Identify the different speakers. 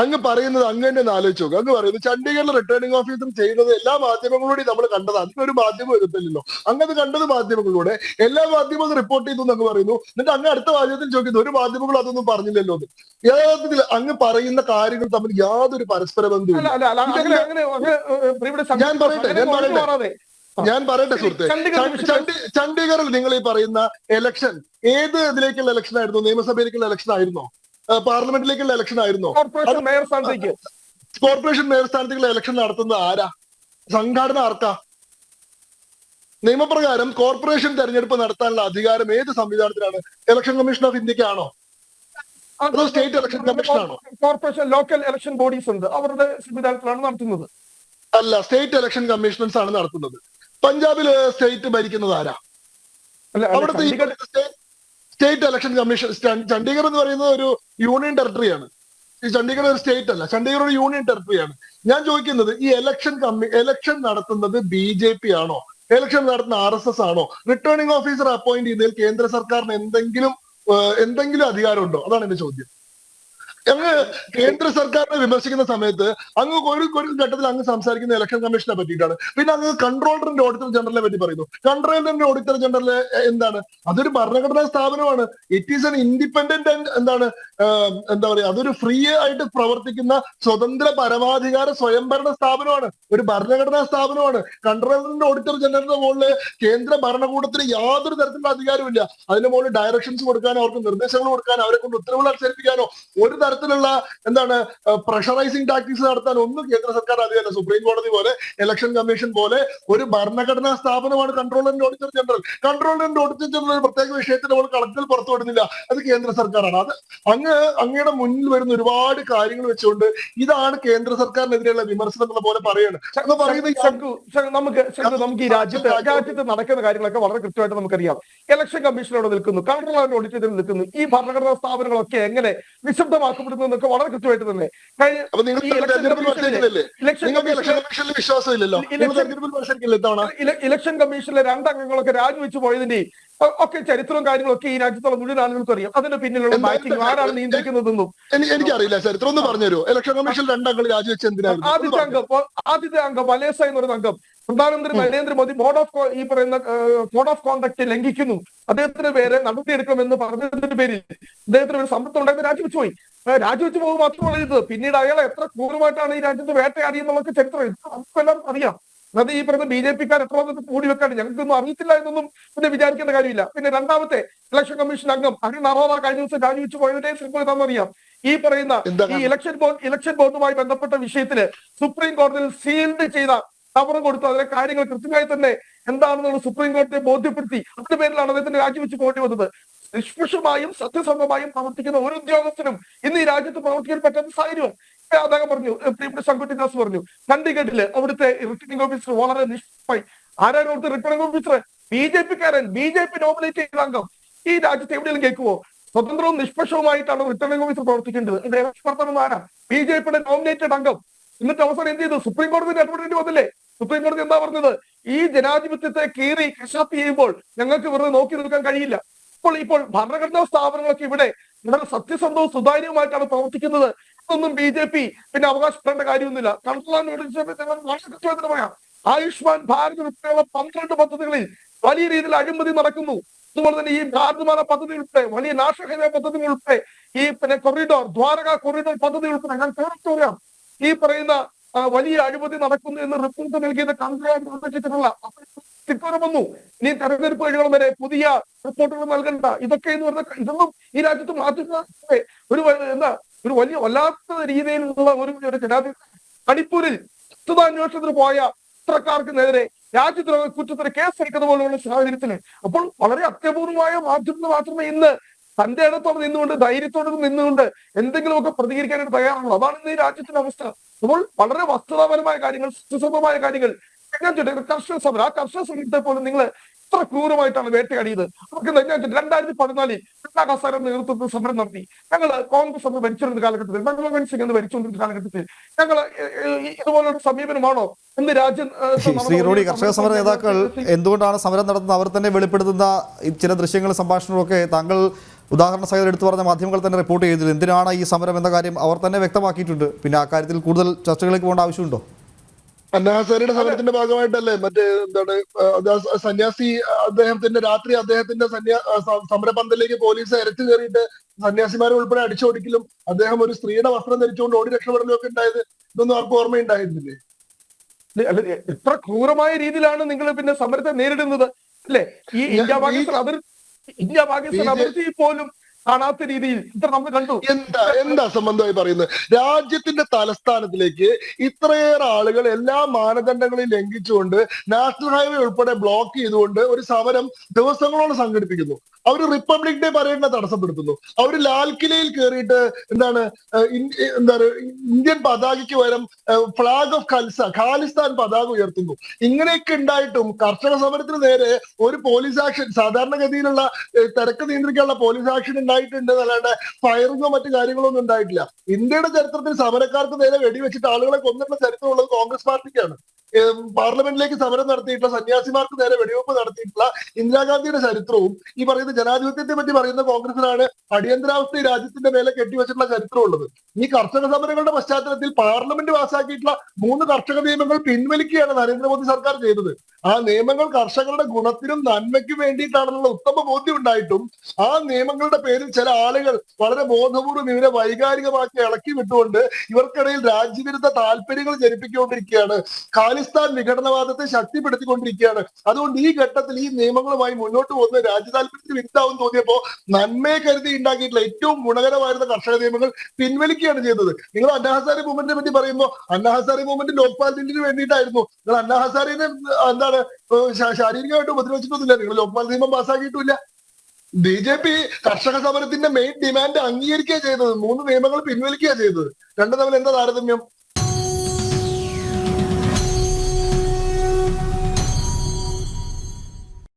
Speaker 1: അങ്ങ് പറയുന്നത് അങ്ങ് തന്നെ ഒന്ന് ആലോചിച്ച് നോക്കുക അങ്ങ് പറയുന്നത് ചണ്ഡീഗഡിലെ റിട്ടേണിംഗ് ഓഫീസർ ചെയ്യുന്നത് എല്ലാ മാധ്യമങ്ങളിലൂടെയും നമ്മൾ കണ്ടത്. അതിനൊരു മാധ്യമം എടുത്തില്ലല്ലോ അങ്ങ് അത് കണ്ടത് മാധ്യമങ്ങളിലൂടെ എല്ലാ മാധ്യമവും റിപ്പോർട്ട് ചെയ്തു എന്ന് അങ്ങ് പറയുന്നു. എന്നിട്ട് അങ്ങ് അടുത്ത വാചകത്തിൽ ചോദിക്കുന്നു ഒരു മാധ്യമങ്ങളും അതൊന്നും പറഞ്ഞില്ലല്ലോ എന്ന്. യഥാർത്ഥത്തിൽ അങ്ങ് പറയുന്ന കാര്യങ്ങൾ തമ്മിൽ യാതൊരു പരസ്പര ബന്ധവും ഞാൻ പറയട്ടെ, ഞാൻ പറയട്ടെ. ഞാൻ പറയട്ടെ സുഹൃത്തെ.
Speaker 2: ചണ്ഡീഗഡ്
Speaker 1: ചണ്ഡി- ചണ്ഡി- ചണ്ഡീഗഡിൽ നിങ്ങൾ ഈ പറയുന്ന എലക്ഷൻ ഏത് ഇതിലേക്കുള്ള ഇലക്ഷൻ ആയിരുന്നു? നിയമസഭയിലേക്കുള്ള ഇലക്ഷൻ ആയിരുന്നോ? പാർലമെന്റിലേക്കുള്ള ഇലക്ഷൻ ആയിരുന്നോ?
Speaker 2: കോർപ്പറേഷൻ മേയർ സ്ഥാനത്തേക്ക്.
Speaker 1: കോർപ്പറേഷൻ മേയർ സ്ഥാനത്തേക്കുള്ള ഇലക്ഷൻ നടത്തുന്നത് ആരാ? സംഘാടന ആർക്കാ? നിയമപ്രകാരം കോർപ്പറേഷൻ തെരഞ്ഞെടുപ്പ് നടത്താനുള്ള അധികാരം ഏത് സംവിധാനത്തിലാണ്? ഇലക്ഷൻ കമ്മീഷൻ ഓഫ് ഇന്ത്യക്കാണോ അതോ സ്റ്റേറ്റ് ഇലക്ഷൻ കമ്മീഷൻ ആണോ?
Speaker 2: കോർപ്പറേഷൻ ലോക്കൽ ഇലക്ഷൻ ബോഡീസ് ഉണ്ട്. അവരുടെ സംവിധാനത്തിലാണ് നടത്തുന്നത്.
Speaker 1: അല്ല സ്റ്റേറ്റ് ഇലക്ഷൻ കമ്മീഷണൻസ് ആണ് നടത്തുന്നത്. പഞ്ചാബിൽ സ്റ്റേറ്റ് ഭരിക്കുന്നത് ആരാ? അവിടുത്തെ സ്റ്റേറ്റ് ഇലക്ഷൻ കമ്മീഷൻ ചണ്ഡീഗഡ് എന്ന് പറയുന്നത് ഒരു യൂണിയൻ ടെറിട്ടറിയാണ്. ഈ ചണ്ഡീഗഡ് ഒരു സ്റ്റേറ്റ് അല്ല ചണ്ഡീഗഡ് ഒരു യൂണിയൻ ടെറിട്ടറിയാണ്. ഞാൻ ചോദിക്കുന്നത് ഈ ഇലക്ഷൻ കമ്മി ഇലക്ഷൻ നടത്തുന്നത് ബി ജെ പി ആണോ? ഇലക്ഷൻ നടത്തുന്ന ആർ എസ് എസ് ആണോ? റിട്ടേണിംഗ് ഓഫീസർ അപ്പോയിന്റ് ചെയ്തതിൽ കേന്ദ്ര സർക്കാരിന് എന്തെങ്കിലും എന്തെങ്കിലും അധികാരമുണ്ടോ? അതാണ് എന്റെ ചോദ്യം. അങ്ങ് കേന്ദ്ര സർക്കാരിനെ വിമർശിക്കുന്ന സമയത്ത് അങ്ങ് ഒരു ഒരു ഘട്ടത്തിൽ അങ്ങ് സംസാരിക്കുന്ന ഇലക്ഷൻ കമ്മീഷനെ പറ്റിയിട്ടാണ്. പിന്നെ അങ്ങ് കൺട്രോളറിന്റെ ഓഡിറ്റർ ജനറലിനെ പറ്റി പറയുന്നു. കൺട്രോളറിന്റെ ഓഡിറ്റർ ജനറൽ എന്താണ്? അതൊരു ഭരണഘടനാ സ്ഥാപനമാണ്. ഇറ്റ് ഈസ് എൻ ഇൻഡിപെൻഡന്റ് എന്താണ്? എന്താ പറയാ അതൊരു ഫ്രീ ആയിട്ട് പ്രവർത്തിക്കുന്ന സ്വതന്ത്ര പരമാധികാര സ്വയംഭരണ സ്ഥാപനമാണ്. ഒരു ഭരണഘടനാ സ്ഥാപനമാണ്. കൺട്രോളറിന്റെ ഓഡിറ്റർ ജനറലിന്റെ മുകളിൽ കേന്ദ്ര ഭരണകൂടത്തിന് യാതൊരു തരത്തിലുള്ള അധികാരമില്ല അതിന്റെ മുകളിൽ ഡയറക്ഷൻസ് കൊടുക്കാനോ അവർക്ക് നിർദ്ദേശങ്ങൾ കൊടുക്കാനോ അവരെ കൊണ്ട് ഉത്തരവുകൾ അനുസരിപ്പിക്കാനോ ഒരു തരത്തിലുള്ള എന്താണ് പ്രഷറൈസിംഗ് ടാക്ടിക്സ് നടത്താൻ ഒന്നും കേന്ദ്ര സർക്കാർ അധികാരം സുപ്രീം കോടതി പോലെ ഇലക്ഷൻ കമ്മീഷൻ പോലെ ഒരു ഭരണഘടനാ സ്ഥാപനമാണ് കൺട്രോളറിന്റെ ഓഡിറ്റർ ജനറൽ കൺട്രോളറിന്റെ ഓഡിറ്റർ ജനറൽ പ്രത്യേക വിഷയത്തിന് മുകളിൽ കളക്ടറിൽ പുറത്തുവിടുന്നില്ല അത് കേന്ദ്ര സർക്കാരാണ്. അത് അങ്ങ് അങ്ങയുടെ മുന്നിൽ വരുന്ന ഒരുപാട് കാര്യങ്ങൾ വെച്ചുകൊണ്ട് ഇതാണ് കേന്ദ്ര സർക്കാരിനെതിരെയുള്ള വിമർശനം എന്നുള്ള പോലെ പറയാണ്. പറയുന്നത്
Speaker 2: നമുക്ക് നമുക്ക് ഈ രാജ്യത്ത് രാജ്യത്ത് നടക്കുന്ന കാര്യങ്ങളൊക്കെ വളരെ കൃത്യമായിട്ട് നമുക്കറിയാം. ഇലക്ഷൻ കമ്മീഷനോട് നിൽക്കുന്നു കൺട്രോളർ ഓഡിറ്ററിൽ നിൽക്കുന്നു. ഈ ഭരണഘടനാ സ്ഥാപനങ്ങളൊക്കെ എങ്ങനെ നിശബ്ദമാക്കപ്പെടുന്നു എന്നൊക്കെ വളരെ കൃത്യമായിട്ട് തന്നെ. ഇലക്ഷൻ കമ്മീഷനിലെ രണ്ടംഗങ്ങളൊക്കെ രാജിവെച്ച് പോയതിന്റെ ഒ- ഒക്കെ ചരിത്രവും കാര്യങ്ങളൊക്കെ ഈ രാജ്യത്തുള്ള മുഴുവൻ ആളുകൾക്കും അറിയാം. അതിന്റെ പിന്നിലുള്ള ബാക്കിംഗ് ആരാണ് നിയന്ത്രിക്കുന്നതെന്നും.
Speaker 1: എനി- എനിക്കറിയില്ല ചരിത്രം ഒന്ന് പറഞ്ഞുതരുമോ ഇലക്ഷൻ കമ്മീഷൻ രണ്ടംഗങ്ങൾ രാജിവെച്ച് എന്തിനാണ്
Speaker 2: ആദ്യത്തെ? അംഗം ആദ്യത്തെ അംഗം വലേസ എന്ന് പറയുന്ന അംഗം. പ്രധാനമന്ത്രി നരേന്ദ്രമോദി ബോർഡ് ഓഫ് ഈ പറയുന്ന കോഡ് ഓഫ് കോണ്ടക്ട് ലംഘിക്കുന്നു. അദ്ദേഹത്തിന്റെ പേര് നടത്തിയെടുക്കണമെന്ന് പറഞ്ഞതിന്റെ പേരിൽ അദ്ദേഹത്തിന് ഒരു സമ്പത്ത് ഉണ്ടായിരുന്നു രാജിവെച്ചു പോയി രാജിവെച്ചു പോകുക മാത്രമല്ല ഇത്. പിന്നീട് അയാളെ എത്ര ക്രൂരമായിട്ടാണ് ഈ രാജ്യത്ത് വേട്ടയാടിയെന്നുള്ളൊക്കെ ചരിത്രം. ഇത് നമുക്കെല്ലാം അറിയാം. അത് ഈ പറയുന്ന ബി ജെ പിക്കാർ എത്ര കൂടി വെക്കാണ്ട്? ഞങ്ങൾക്കൊന്നും അറിയത്തില്ല എന്നൊന്നും പിന്നെ വിചാരിക്കേണ്ട കാര്യമില്ല. പിന്നെ രണ്ടാമത്തെ ഇലക്ഷൻ കമ്മീഷൻ അംഗം അരുൺ അറോറ കഴിഞ്ഞ ദിവസം രാജിവെച്ച് പോയതിന്റെ എന്താണെന്നറിയാം ഈ പറയുന്ന ഈ ഇലക്ഷൻ ബോർഡ് ഇലക്ഷൻ ബോർഡുമായി ബന്ധപ്പെട്ട വിഷയത്തിൽ സുപ്രീം കോടതിയിൽ സീൽഡ് ചെയ്ത കവർ കൊടുത്തു അതിലെ കാര്യങ്ങൾ കൃത്യമായി തന്നെ എന്താണെന്നുള്ള സുപ്രീം കോടതിയെ ബോധ്യപ്പെടുത്തി അതിന്റെ പേരിലാണ് അദ്ദേഹത്തിന് രാജിവെച്ച് പോകേണ്ടി വന്നത്. നിഷ്പക്ഷമായും സത്യസന്ധമായും പ്രവർത്തിക്കുന്ന ഒരു ഉദ്യോഗസ്ഥനും ഇന്ന് ഈ രാജ്യത്ത് പ്രവർത്തിക്കാൻ പറ്റാത്ത സാഹചര്യം അദ്ദേഹം പറഞ്ഞു പ്രിയപ്പെട്ട ശങ്കുട്ടി ദാസ് പറഞ്ഞു ചണ്ഡീഗഡിൽ അവിടുത്തെ റിട്ടേണിംഗ് ഓഫീസർ വളരെ നിഷ്പക്ഷമായി ആരാണ് അവിടുത്തെ റിട്ടേണിംഗ് ഓഫീസർ ബി ജെ പിക്കാരൻ ബി ജെ പി നോമിനേറ്റ് ചെയ്ത അംഗം. ഈ രാജ്യത്ത് എവിടെയെങ്കിലും കേൾക്കുവോ? സ്വതന്ത്രവും നിഷ്പക്ഷവുമായിട്ടാണ് റിട്ടേണിംഗ് ഓഫീസർ പ്രവർത്തിക്കേണ്ടത്. ഇത് വർത്തമാനം ആരാ ബി ജെ പിയുടെ നോമിനേറ്റഡ് അംഗം. എന്നിട്ട് അവസരം എന്ത് ചെയ്തു? സുപ്രീം കോടതിയിൽ ഇടപെടേണ്ടി വന്നില്ലേ? സുപ്രീം കോടതി എന്താ പറഞ്ഞത്? ഈ ജനാധിപത്യത്തെ കീറി കശാപ്പ് ചെയ്യുമ്പോൾ ഞങ്ങൾക്ക് വെറുതെ നോക്കി നിൽക്കാൻ കഴിയില്ല. ഇപ്പോൾ ഇപ്പോൾ ഭരണഘടനാ സ്ഥാപനങ്ങളൊക്കെ ഇവിടെ വളരെ സത്യസന്ധവും സുതാര്യവുമായിട്ടാണ് പ്രവർത്തിക്കുന്നത്. ഇതൊന്നും ബി ജെ പി പിന്നെ അവകാശപ്പെടേണ്ട കാര്യമൊന്നുമില്ല. കണക്കിലാണ് പറയാം. ആയുഷ്മാൻ ഭാരത് ഉൾപ്പെടെയുള്ള പന്ത്രണ്ട് പദ്ധതികളിൽ വലിയ രീതിയിൽ അഴിമതി നടക്കുന്നു. അതുപോലെ തന്നെ ഈ ഭാരതമാല പദ്ധതി ഉൾപ്പെടെ വലിയ നാഷണൽ ഹൈവേ പദ്ധതികൾ ഉൾപ്പെടെ ഈ പിന്നെ കൊറിഡോർ ദ്വാരക കൊറിഡോർ പദ്ധതി ഉൾപ്പെടെ ഞാൻ തീർച്ചയായും ഈ പറയുന്ന വലിയ അഴിമതി നടക്കുന്നു എന്ന് റിപ്പോർട്ട് നൽകിയത് കൺട്രോളായിട്ടുള്ള തിരുത്തരം വന്നു. ഇനി തെരഞ്ഞെടുപ്പ് കഴിയണം വരെ പുതിയ റിപ്പോർട്ടുകൾ നൽകണ്ട. ഇതൊക്കെ എന്ന് പറഞ്ഞ ഇതൊന്നും ഈ രാജ്യത്ത് മാറ്റുന്ന ഒരു എന്താ ഒരു വലിയ വല്ലാത്ത രീതിയിലുള്ള ഒരു ജനാധിപത്യ മണിപ്പൂരിൽ വസ്തുതാന്വേഷണത്തിന് പോയ പത്രക്കാർക്ക് നേരെ രാജ്യദ്രോഹ കുറ്റത്തിന് കേസെടുക്കുന്ന പോലെയുള്ള സാഹചര്യത്തിൽ അപ്പോൾ വളരെ അത്യപൂർവമായ മാധ്യമത്തിന് മാത്രമേ ഇന്ന് തന്റെ ഇടത്തോടെ നിന്നുകൊണ്ട് ധൈര്യത്തോടെ നിന്നുകൊണ്ട് എന്തെങ്കിലുമൊക്കെ പ്രതികരിക്കാനായിട്ട് തയ്യാറാണല്ലോ അതാണ് ഇന്ന് ഈ രാജ്യത്തിന്റെ അവസ്ഥ. അപ്പോൾ വളരെ വസ്തുതാപരമായ കാര്യങ്ങൾ സത്യസന്ധമായ കാര്യങ്ങൾ. ഞാൻ ചോദിക്കട്ടെ കർഷക സമരം ആ കർഷക സമരത്തെ പോലും നിങ്ങൾ എത്ര ക്രൂരമായിട്ടാണ് വേട്ടയാടിയത്? നമുക്ക് ചോദിക്കട്ടെ, രണ്ടായിരത്തി പതിനാലിൽ രണ്ടാം കസാര നേതൃത്വത്തിൽ സമരം നടത്തി. ഞങ്ങൾ കോൺഗ്രസ് അന്ന് ഭരിച്ചിരുന്ന കാലഘട്ടത്തിൽ മൻമോഹൻ സിംഗ് എന്ന് ഭരിച്ചുകൊണ്ടിരുന്ന കാലഘട്ടത്തിൽ ഞങ്ങൾ ഇതുപോലൊരു സമീപനമാണോ? ഇന്ന് രാജ്യം ഏഹ്,
Speaker 3: ശ്രീ
Speaker 2: നടന്ന
Speaker 3: റോഡി
Speaker 2: ഒരു
Speaker 3: കർഷക സമര നേതാക്കൾ എന്തുകൊണ്ടാണ് സമരം നടത്തുന്നത്? അവർ തന്നെ വെളിപ്പെടുത്തുന്ന ചില ദൃശ്യങ്ങളും സംഭാഷണങ്ങളൊക്കെ ഒക്കെ താങ്കൾ ഉദാഹരണ സഹിതം എടുത്തു പറഞ്ഞ മാധ്യമങ്ങൾ തന്നെ റിപ്പോർട്ട് ചെയ്തിരുന്നു എന്തിനാണ് ഈ സമരം എന്ന കാര്യം അവർ തന്നെ വ്യക്തമാക്കിയിട്ടുണ്ട്. പിന്നെ ആ കാര്യത്തിൽ കൂടുതൽ ചർച്ചകളിലേക്ക് പോകേണ്ട ആവശ്യമുണ്ടോ?
Speaker 1: അന്നാഹസാരിയുടെ സമരത്തിന്റെ ഭാഗമായിട്ടല്ലേ? മറ്റേ എന്താണ് സന്യാസി അദ്ദേഹത്തിന്റെ രാത്രി അദ്ദേഹത്തിന്റെ സന്യാ സമരപന്തലിലേക്ക് പോലീസ് ഇരച്ചു കയറിയിട്ട് സന്യാസിമാരെ ഉൾപ്പെടെ അടിച്ചോടിക്കലും അദ്ദേഹം ഒരു സ്ത്രീയുടെ വസ്ത്രം ധരിച്ചുകൊണ്ട് ഓടി രക്ഷപ്പെടലും ഒക്കെ ഉണ്ടായത് ഇതൊന്നും ആർക്കും ഓർമ്മയുണ്ടായിരുന്നില്ലേ?
Speaker 2: അല്ലെ, എത്ര ക്രൂരമായ രീതിയിലാണ് നിങ്ങൾ പിന്നെ സമരത്തെ നേരിടുന്നത് അല്ലെ? ഈ ഇന്ത്യ പാകിസ്ഥാൻ അതിർത്തി ഇന്ത്യ പാകിസ്ഥാൻ അതിർത്തി പോലും കാണാത്ത രീതിയിൽ ഇത്ര നമ്മൾ കണ്ടു.
Speaker 1: എന്താ എന്താ സംബന്ധമായി പറയുന്നത്? രാജ്യത്തിന്റെ തലസ്ഥാനത്തിലേക്ക് ഇത്രയേറെ ആളുകൾ എല്ലാ മാനദണ്ഡങ്ങളെയും ലംഘിച്ചുകൊണ്ട് നാഷണൽ ഹൈവേ ഉൾപ്പെടെ ബ്ലോക്ക് ചെയ്തുകൊണ്ട് ഒരു സമരം ദിവസങ്ങളോളം സംഘടിപ്പിക്കുന്നു. അവർ റിപ്പബ്ലിക് ഡേ പരേഡിനെ തടസ്സപ്പെടുത്തുന്നു. അവർ ലാൽ കിലയിൽ കയറിയിട്ട് എന്താണ് എന്താ പറയുക ഇന്ത്യൻ പതാകയ്ക്ക് പകരം ഫ്ലാഗ് ഓഫ് ഖൽസ ഖാലിസ്ഥാൻ പതാക ഉയർത്തുന്നു. ഇങ്ങനെയൊക്കെ ഉണ്ടായിട്ടും കർഷക സമരത്തിന് നേരെ ഒരു പോലീസ് ആക്ഷൻ സാധാരണഗതിയിലുള്ള തിരക്ക് നിയന്ത്രിക്കാനുള്ള പോലീസ് ആക്ഷൻ ഉണ്ടായിട്ടുണ്ട് എന്നല്ലാണ്ട് ഫയറിങ്ങോ മറ്റു കാര്യങ്ങളോ ഒന്നും ഉണ്ടായിട്ടില്ല. ഇന്ത്യയുടെ ചരിത്രത്തിൽ സമരക്കാർക്ക് നേരെ വെടിവെച്ചിട്ട് ആളുകളെ കൊന്നിട്ടുള്ള ചരിത്രമുള്ളത് കോൺഗ്രസ് പാർട്ടിക്കാണ്. പാർലമെന്റിലേക്ക് സമരം നടത്തിയിട്ടുള്ള സന്യാസിമാർക്ക് നേരെ വെടിവെപ്പ് നടത്തിയിട്ടുള്ള ഇന്ദിരാഗാന്ധിയുടെ ചരിത്രവും ഈ പറയുന്ന ജനാധിപത്യത്തെ പറ്റി പറയുന്ന കോൺഗ്രസിനാണ് അടിയന്തരാവസ്ഥ രാജ്യത്തിന്റെ മേലെ കെട്ടിവെച്ചിട്ടുള്ള ചരിത്രം ഉള്ളത് ഈ കർഷക സമരങ്ങളുടെ പശ്ചാത്തലത്തിൽ പാർലമെന്റ് പാസ്സാക്കിയിട്ടുള്ള മൂന്ന് കർഷക നിയമങ്ങൾ പിൻവലിക്കുകയാണ് നരേന്ദ്രമോദി സർക്കാർ ചെയ്തത്. ആ നിയമങ്ങൾ കർഷകരുടെ ഗുണത്തിനും നന്മയ്ക്കും വേണ്ടിയിട്ടാണെന്നുള്ള ഉത്തമ ബോധ്യം ഉണ്ടായിട്ടും ആ നിയമങ്ങളുടെ പേരിൽ ചില ആളുകൾ വളരെ ബോധപൂർവം ഇവരെ വൈകാരികമാക്കി ഇളക്കി വിട്ടുകൊണ്ട് ഇവർക്കിടയിൽ രാജ്യവിരുദ്ധ താല്പര്യങ്ങൾ ജനിപ്പിച്ചുകൊണ്ടിരിക്കുകയാണ് ഖാലിസ്ഥാൻ വിഘടനവാദത്തെ ശക്തിപ്പെടുത്തിക്കൊണ്ടിരിക്കുകയാണ്. അതുകൊണ്ട് ഈ ഘട്ടത്തിൽ ഈ നിയമങ്ങളുമായി മുന്നോട്ട് പോകുന്ന രാജ്യ താല്പര്യത്തിന് വിരുദ്ധാവും തോന്നിയപ്പോ നന്മയെ കരുതി ഉണ്ടാക്കിയിട്ടുള്ള ഏറ്റവും ഗുണകരമായിരുന്ന കർഷക നിയമങ്ങൾ പിൻവലിക്കുകയാണ് ചെയ്തത്. നിങ്ങൾ അന്നഹസാരി മൂവ്മെന്റിനെ പറ്റി പറയുമ്പോൾ അന്നഹസാരി മൂവ്മെന്റ് ലോക്പാൽ ബില്ലിന് വേണ്ടിയിട്ടായിരുന്നു. നിങ്ങൾ അന്നഹസാരിനെ എന്താണ് ശാരീരികമായിട്ട് ഉപദ്രവിച്ചിട്ടൊന്നുമില്ല. നിങ്ങൾ ലോക്പാൽ നിയമം പാസ്സാക്കിയിട്ടില്ല ബി ജെ പി കർഷക സമരത്തിന്റെ മെയിൻ ഡിമാൻഡ് അംഗീകരിക്കുക ചെയ്തത്. മൂന്ന് നിയമങ്ങൾ പിൻവലിക്കുക ചെയ്തത്. രണ്ടു തമ്മിൽ എന്താ താരതമ്യം?